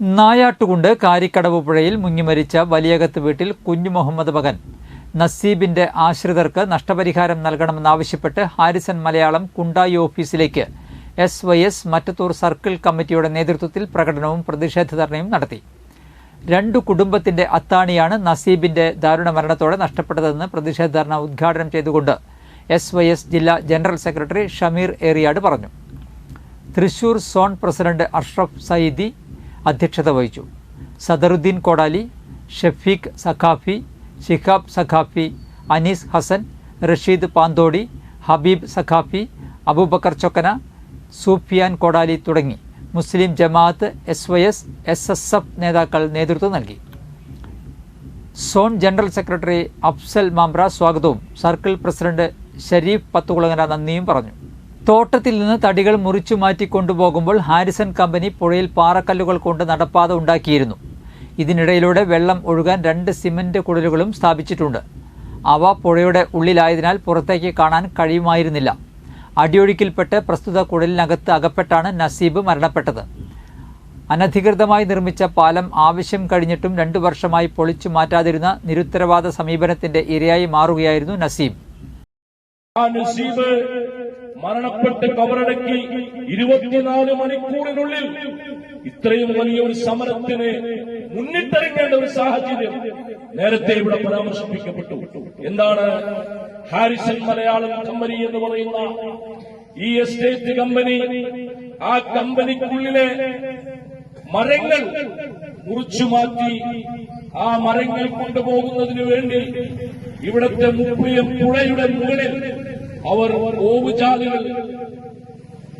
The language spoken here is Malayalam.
നായാട്ടുകുണ്ട് കാരിക്കടവ് പുഴയിൽ മുങ്ങിമരിച്ച വലിയകത്ത് വീട്ടിൽ കുഞ്ഞു മുഹമ്മദ് മകൻ. നസീബിന്റെ ആശ്രിതർക്ക് നഷ്ടപരിഹാരം നൽകണമെന്നാവശ്യപ്പെട്ട് ഹാരിസൺ മലയാളം കുണ്ടായി ഓഫീസിലേക്ക് S Y S Mattathur circle കമ്മിറ്റിയുടെ നേതൃത്വത്തിൽ പ്രകടനവും പ്രതിഷേധ ധർണയും നടത്തി. രണ്ടു കുടുംബത്തിന്റെ അത്താണിയാണ് നസീബിന്റെ ദാരുണ മരണത്തോടെ നഷ്ടപ്പെട്ടതെന്ന് പ്രതിഷേധ ധർണ ഉദ്ഘാടനം ചെയ്തുകൊണ്ട് എസ് വൈ എസ് ജില്ലാ ജനറൽ സെക്രട്ടറി ഷമീർ ഏറിയാട് പറഞ്ഞു. തൃശൂർ സോൺ പ്രസിഡന്റ് അഷ്റഫ് സയ്യിദി അധ്യക്ഷത വഹിച്ചു. സദറുദ്ദീൻ കോടാലി ഷഫീഖ് സഖാഫി ഷിഹാബ് സഖാഫി അനീസ് ഹസൻ റഷീദ് പാന്തോടി ഹബീബ് സഖാഫി അബൂബക്കർ ചൊക്കന സൂഫിയാൻ കോടാലി തുടങ്ങി. Muslim Jamaath S Y S S S F നേതാക്കൾ നേതൃത്വം നൽകി. Zone general secretary Afsal Mamra സ്വാഗതവും സർക്കിൾ പ്രസിഡന്റ് ഷരീഫ് പത്തുകുളങ്ങര നന്ദിയും പറഞ്ഞു. തോട്ടത്തിൽ നിന്ന് തടികൾ മുറിച്ചു മാറ്റി കൊണ്ടുപോകുമ്പോൾ ഹാരിസൺ കമ്പനി പുഴയിൽ പാറക്കല്ലുകൾ കൊണ്ട് നടപ്പാത ഉണ്ടാക്കിയിരുന്നു. ഇതിനിടയിലൂടെ വെള്ളം ഒഴുകാൻ രണ്ട് സിമന്റ് കുടലുകളും സ്ഥാപിച്ചിട്ടുണ്ട്. അവ പുഴയുടെ ഉള്ളിലായതിനാൽ പുറത്തേക്ക് കാണാൻ കഴിയുമായിരുന്നില്ല. അടിയൊഴുക്കിൽപ്പെട്ട് പ്രസ്തുത കുടലിനകത്ത് അകപ്പെട്ടാണ് നസീബ് മരണപ്പെട്ടത്. അനധികൃതമായി നിർമ്മിച്ച പാലം ആവശ്യം കഴിഞ്ഞിട്ടും രണ്ടു വർഷമായി പൊളിച്ചു മാറ്റാതിരുന്ന നിരുത്തരവാദ സമീപനത്തിന്റെ ഇരയായി മാറുകയായിരുന്നു നസീബ്. നസീബ് മരണപ്പെട്ട് കബറടക്കി ഇരുപത്തിനാല് മണിക്കൂറിനുള്ളിൽ ഇത്രയും വലിയ ഒരു സമരത്തിന് മുന്നിട്ടിറങ്ങേണ്ട ഒരു സാഹചര്യം നേരത്തെ ഇവിടെ പരാമർശിപ്പിക്കപ്പെട്ടു. എന്താണ് ഹാരിസൺ മലയാളം കമ്പനി എന്ന് പറയുന്ന ഈ എസ്റ്റേറ്റ് കമ്പനി? ആ കമ്പനിക്കുള്ളിലെ മരങ്ങൾ മുറിച്ചു മാറ്റി ആ മരങ്ങൾ കൊണ്ടുപോകുന്നതിന് വേണ്ടി ഇവിടത്തെ മുപ്പുയം പുഴയുടെ മുകളിൽ അവർ ഓവുചാലുകൾ